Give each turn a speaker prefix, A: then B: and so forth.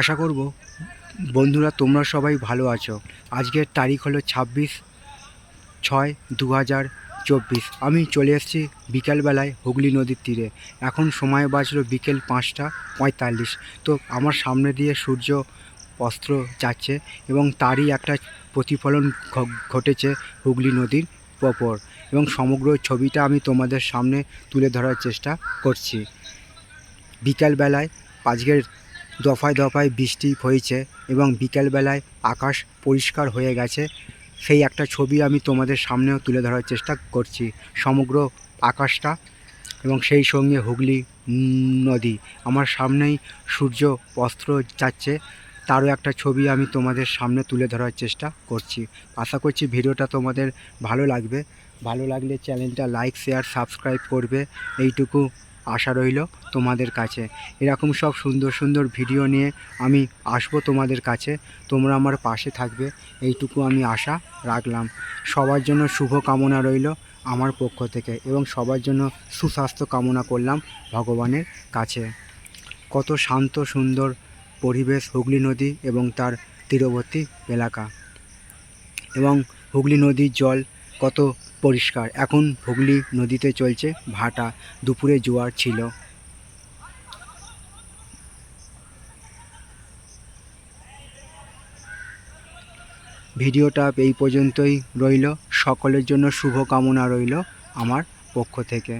A: আশা করব বন্ধুরা, তোমরা সবাই ভালো আছো। আজকের তারিখ হলো ছাব্বিশ ছয় দু হাজার চব্বিশ। আমি চলে এসেছি বিকেলবেলায় হুগলি নদীর তীরে। এখন সময় বাজলো বিকেল পাঁচটা পঁয়তাল্লিশ। তো আমার সামনে দিয়ে সূর্য অস্ত্র যাচ্ছে এবং তারই একটা প্রতিফলন ঘটেছে হুগলি নদীর ওপর এবং সমগ্র ছবিটা আমি তোমাদের সামনে তুলে ধরার চেষ্টা করছি। বিকালবেলায় আজকের দফায় দফায় বৃষ্টি হয়েছে এবং বিকেলবেলায় আকাশ পরিষ্কার হয়ে গেছে। সেই একটা ছবি আমি তোমাদের সামনেও তুলে ধরার চেষ্টা করছি। সমগ্র আকাশটা এবং সেই সঙ্গে হুগলি নদী। আমার সামনেই সূর্য অস্ত্র যাচ্ছে, তারও একটা ছবি আমি তোমাদের সামনে তুলে ধরার চেষ্টা করছি। আশা করছি ভিডিওটা তোমাদের ভালো লাগবে। ভালো লাগলে চ্যানেলটা লাইক, শেয়ার, সাবস্ক্রাইব করবে। এইটুকু আশা রইল তোমাদের কাছে। এরকম সব সুন্দর সুন্দর ভিডিও নিয়ে আমি আসব তোমাদের কাছে। তোমরা আমার পাশে থাকবে। এইটুকু আমি আশা রাখলাম। সবার জন্য শুভ কামনা রইল আমার পক্ষ থেকে এবং সবার জন্য সুস্বাস্থ্য কামনা করলাম ভগবানের কাছে। কত শান্ত, সুন্দর পরিবেশ হুগলি নদী এবং তার তীরবর্তী এলাকা। এবং হুগলি নদীর জল কত পরিষ্কার। এখন হুগলি নদীতে চলছে ভাটা। দুপুরে জোয়ার ছিল। ভিডিওটা এই পর্যন্তই রইল। সকলের জন্য শুভ কামনা রইল আমার পক্ষ থেকে।